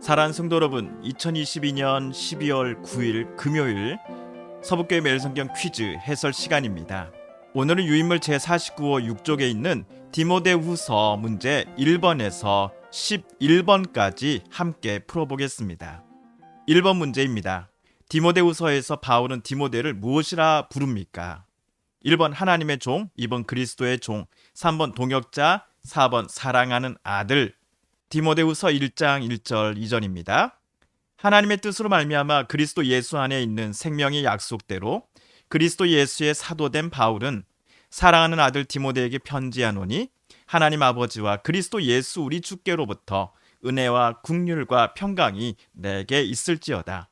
사랑하는 성도 여러분, 2022년 12월 9일 금요일 서북교회 매일성경 퀴즈 해설 시간입니다. 오늘은 유인물 제49호 6쪽에 있는 디모데후서 문제 1번에서 11번까지 함께 풀어보겠습니다. 1번 문제입니다. 디모데후서에서 바울은 디모데를 무엇이라 부릅니까? 1번 하나님의 종, 2번 그리스도의 종, 3번 동역자, 4번 사랑하는 아들. 디모데후서 1장 1절 2절입니다. 하나님의 뜻으로 말미암아 그리스도 예수 안에 있는 생명의 약속대로 그리스도 예수의 사도된 바울은 사랑하는 아들 디모데에게 편지하노니 하나님 아버지와 그리스도 예수 우리 주께로부터 은혜와 국률과 평강이 내게 있을지어다.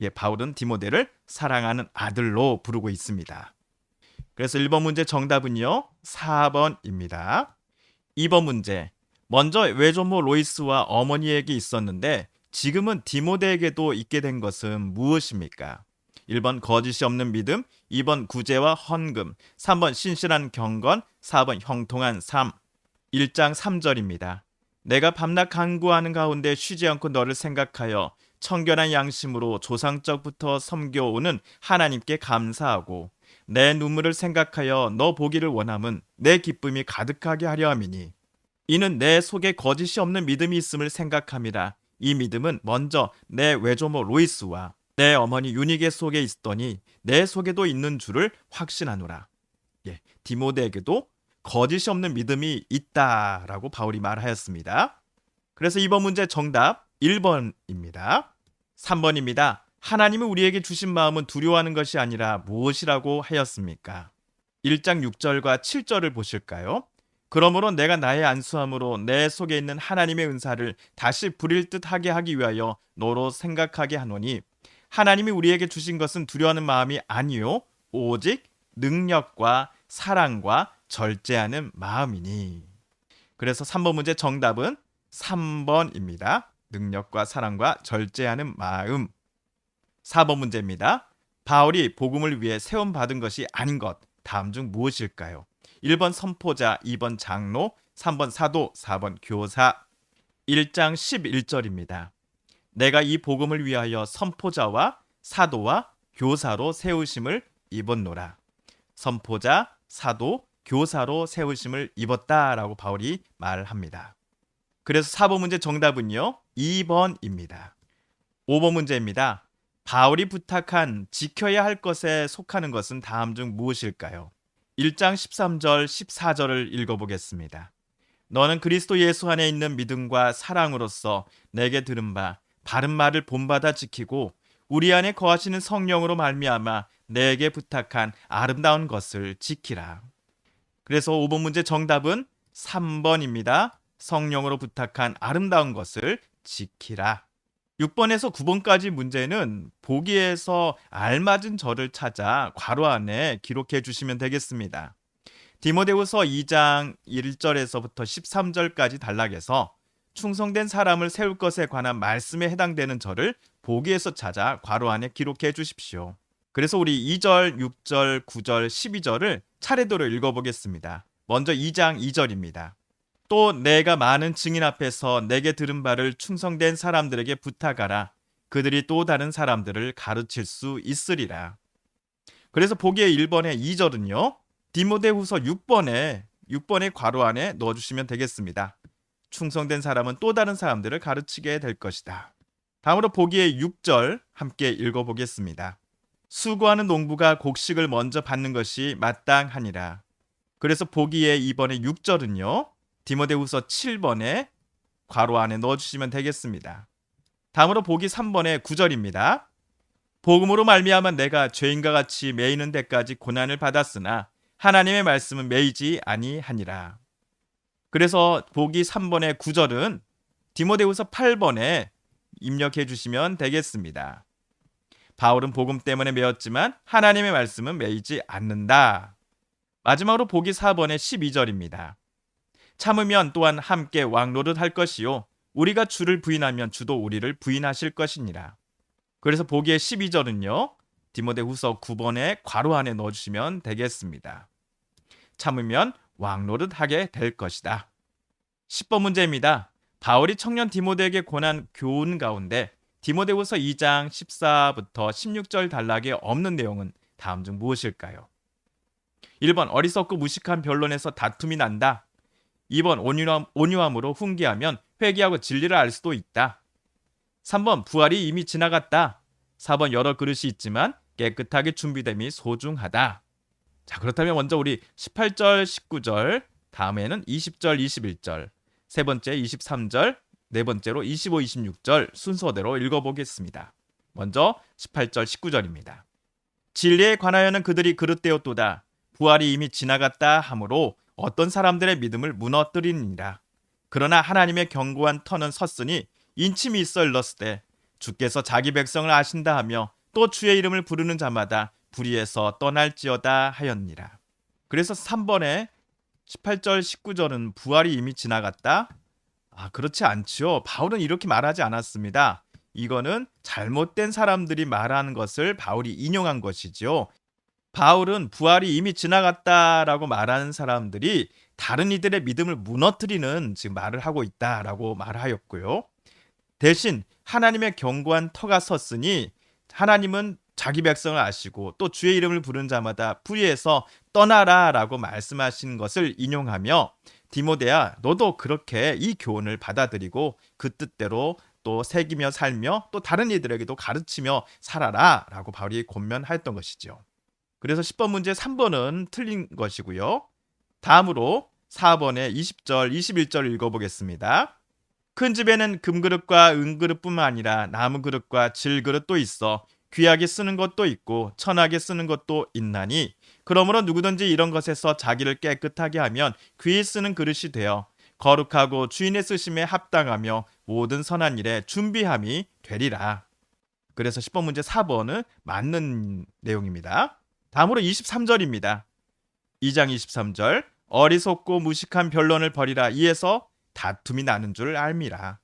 예, 바울은 디모데를 사랑하는 아들로 부르고 있습니다. 그래서 1번 문제 정답은요. 4번입니다. 2번 문제. 먼저 외조모 로이스와 어머니에게 있었는데 지금은 디모데에게도 있게 된 것은 무엇입니까? 1번 거짓이 없는 믿음, 2번 구제와 헌금, 3번 신실한 경건, 4번 형통한 삶. 1장 3절입니다. 내가 밤낮 간구하는 가운데 쉬지 않고 너를 생각하여 청결한 양심으로 조상적부터 섬겨오는 하나님께 감사하고 내 눈물을 생각하여 너 보기를 원함은 내 기쁨이 가득하게 하려 함이니 이는 내 속에 거짓이 없는 믿음이 있음을 생각함이라 이 믿음은 먼저 내 외조모 로이스와 내 어머니 유니게 속에 있더니 내 속에도 있는 줄을 확신하노라. 예, 디모데에게도 거짓이 없는 믿음이 있다라고 바울이 말하였습니다. 그래서 이번 문제 정답 1번입니다. 3번입니다. 하나님은 우리에게 주신 마음은 두려워하는 것이 아니라 무엇이라고 하였습니까? 1장 6절과 7절을 보실까요? 그러므로 내가 나의 안수함으로 내 속에 있는 하나님의 은사를 다시 부릴 듯하게 하기 위하여 너로 생각하게 하노니 하나님이 우리에게 주신 것은 두려워하는 마음이 아니요 오직 능력과 사랑과 절제하는 마음이니. 그래서 3번 문제 정답은 3번입니다. 능력과 사랑과 절제하는 마음. 4번 문제입니다. 바울이 복음을 위해 세움 받은 것이 아닌 것 다음 중 무엇일까요? 1번 선포자, 2번 장로, 3번 사도, 4번 교사. 1장 11절입니다. 내가 이 복음을 위하여 선포자와 사도와 교사로 세우심을 입었노라. 선포자, 사도, 교사로 세우심을 입었다라고 바울이 말합니다. 그래서 4번 문제 정답은요. 2번입니다. 5번 문제입니다. 바울이 부탁한 지켜야 할 것에 속하는 것은 다음 중 무엇일까요? 1장 13절 14절을 읽어보겠습니다. 너는 그리스도 예수 안에 있는 믿음과 사랑으로서 내게 들은 바 바른 말을 본받아 지키고 우리 안에 거하시는 성령으로 말미암아 내게 부탁한 아름다운 것을 지키라. 그래서 5번 문제 정답은 3번입니다. 성령으로 부탁한 아름다운 것을 지키라. 6번에서 9번까지 문제는 보기에서 알맞은 절을 찾아 괄호 안에 기록해 주시면 되겠습니다. 디모데후서 2장 1절에서부터 13절까지 단락에서 충성된 사람을 세울 것에 관한 말씀에 해당되는 절을 보기에서 찾아 괄호 안에 기록해 주십시오. 그래서 우리 2절, 6절, 9절, 12절을 차례대로 읽어보겠습니다. 먼저 2장 2절입니다. 또 내가 많은 증인 앞에서 내게 들은 바를 충성된 사람들에게 부탁하라. 그들이 또 다른 사람들을 가르칠 수 있으리라. 그래서 보기에 1번에 2절은요. 디모데 후서 6번에 6번의 괄호 안에 넣어 주시면 되겠습니다. 충성된 사람은 또 다른 사람들을 가르치게 될 것이다. 다음으로 보기에 6절 함께 읽어 보겠습니다. 수고하는 농부가 곡식을 먼저 받는 것이 마땅하니라. 그래서 보기에 이번에 6절은요. 디모데후서 7번에 괄호 안에 넣어 주시면 되겠습니다. 다음으로 보기 3번의 9절입니다. 복음으로 말미암아 내가 죄인과 같이 매이는 데까지 고난을 받았으나 하나님의 말씀은 매이지 아니하니라. 그래서 보기 3번의 9절은 디모데후서 8번에 입력해 주시면 되겠습니다. 바울은 복음 때문에 매였지만 하나님의 말씀은 매이지 않는다. 마지막으로 보기 4번의 12절입니다. 참으면 또한 함께 왕노릇 할 것이요 우리가 주를 부인하면 주도 우리를 부인하실 것이니라. 그래서 보기의 12절은요. 디모데후서 9번에 괄호 안에 넣어 주시면 되겠습니다. 참으면 왕노릇 하게 될 것이다. 10번 문제입니다. 바울이 청년 디모데에게 권한 교훈 가운데 디모데후서 2장 14부터 16절 단락에 없는 내용은 다음 중 무엇일까요? 1번 어리석고 무식한 변론에서 다툼이 난다. 2번 온유함, 온유함으로 훈계하면 회개하고 진리를 알 수도 있다. 3번 부활이 이미 지나갔다. 4번 여러 그릇이 있지만 깨끗하게 준비됨이 소중하다. 자, 그렇다면 먼저 우리 18절, 19절, 다음에는 20절, 21절, 세 번째 23절, 네 번째로 25, 26절 순서대로 읽어보겠습니다. 먼저 18절, 19절입니다. 진리에 관하여는 그들이 그릇되었도다. 부활이 이미 지나갔다 하므로 어떤 사람들의 믿음을 무너뜨리니라. 그러나 하나님의 견고한 터는 섰으니 인침이 있어 일렀을 때 주께서 자기 백성을 아신다 하며 또 주의 이름을 부르는 자마다 불의에서 떠날지어다 하였니라. 그래서 3번에 18절 19절은 부활이 이미 지나갔다. 아, 그렇지 않지요. 바울은 이렇게 말하지 않았습니다. 이거는 잘못된 사람들이 말하는 것을 바울이 인용한 것이지요. 바울은 부활이 이미 지나갔다라고 말하는 사람들이 다른 이들의 믿음을 무너뜨리는 지금 말을 하고 있다라고 말하였고요. 대신 하나님의 견고한 터가 섰으니 하나님은 자기 백성을 아시고 또 주의 이름을 부르는 자마다 불의에서 떠나라라고 말씀하신 것을 인용하며 디모데야 너도 그렇게 이 교훈을 받아들이고 그 뜻대로 또 새기며 살며 또 다른 이들에게도 가르치며 살아라라고 바울이 권면하였던 것이죠. 그래서 10번 문제 3번은 틀린 것이고요. 다음으로 4번에 20절, 21절 읽어보겠습니다. 큰 집에는 금그릇과 은그릇뿐만 아니라 나무 그릇과 질그릇도 있어 귀하게 쓰는 것도 있고 천하게 쓰는 것도 있나니 그러므로 누구든지 이런 것에서 자기를 깨끗하게 하면 귀히 쓰는 그릇이 되어 거룩하고 주인의 쓰심에 합당하며 모든 선한 일에 준비함이 되리라. 그래서 10번 문제 4번은 맞는 내용입니다. 다음으로 23절입니다. 2장 23절 어리석고 무식한 변론을 벌이라 이에서 다툼이 나는 줄 알미라.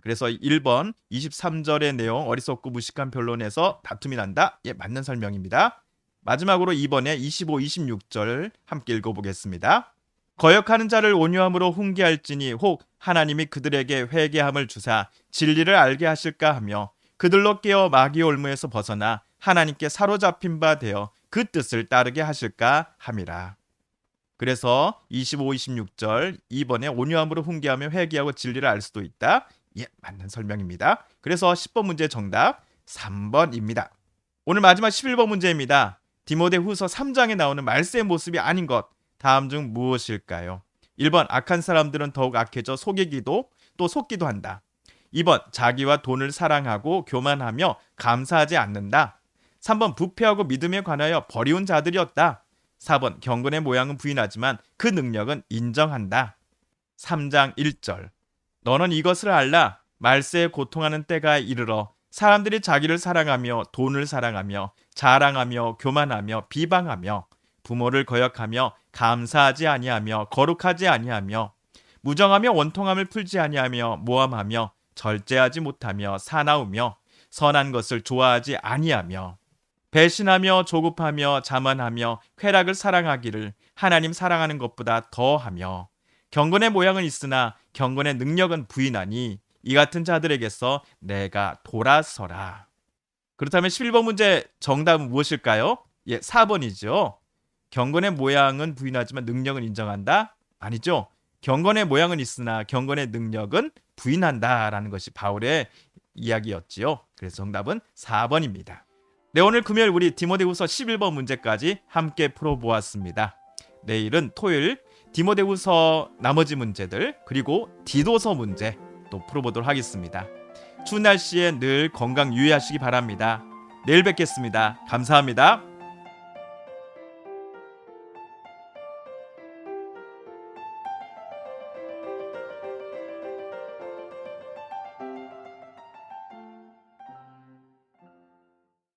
그래서 1번 23절의 내용 어리석고 무식한 변론에서 다툼이 난다. 예, 맞는 설명입니다. 마지막으로 2번에 25, 26절 함께 읽어보겠습니다. 거역하는 자를 온유함으로 훈계할지니 혹 하나님이 그들에게 회개함을 주사 진리를 알게 하실까 하며 그들로 깨어 마귀 올무에서 벗어나 하나님께 사로잡힌 바 되어 그 뜻을 따르게 하실까 함이라. 그래서 25, 26절 2번에 온유함으로 훈계하며 회개하고 진리를 알 수도 있다. 예, 맞는 설명입니다. 그래서 10번 문제 정답 3번입니다. 오늘 마지막 11번 문제입니다. 디모데 후서 3장에 나오는 말세의 모습이 아닌 것 다음 중 무엇일까요? 1번 악한 사람들은 더욱 악해져 속이기도 또 속기도 한다. 2번 자기와 돈을 사랑하고 교만하며 감사하지 않는다. 3번 부패하고 믿음에 관하여 버리운 자들이었다. 4번 경건의 모양은 부인하지만 그 능력은 인정한다. 3장 1절 너는 이것을 알라 말세에 고통하는 때가 이르러 사람들이 자기를 사랑하며 돈을 사랑하며 자랑하며 교만하며 비방하며 부모를 거역하며 감사하지 아니하며 거룩하지 아니하며 무정하며 원통함을 풀지 아니하며 모함하며 절제하지 못하며 사나우며 선한 것을 좋아하지 아니하며 배신하며 조급하며 자만하며 쾌락을 사랑하기를 하나님 사랑하는 것보다 더하며 경건의 모양은 있으나 경건의 능력은 부인하니 이 같은 자들에게서 내가 돌아서라. 그렇다면 11번 문제 정답은 무엇일까요? 예, 4번이죠. 경건의 모양은 부인하지만 능력은 인정한다? 아니죠. 경건의 모양은 있으나 경건의 능력은 부인한다라는 것이 바울의 이야기였지요. 그래서 정답은 4번입니다. 네, 오늘 금요일 우리 디모데후서 11번 문제까지 함께 풀어보았습니다. 내일은 토요일 디모데후서 나머지 문제들 그리고 디도서 문제 또 풀어보도록 하겠습니다. 추운 날씨에 늘 건강 유의하시기 바랍니다. 내일 뵙겠습니다. 감사합니다.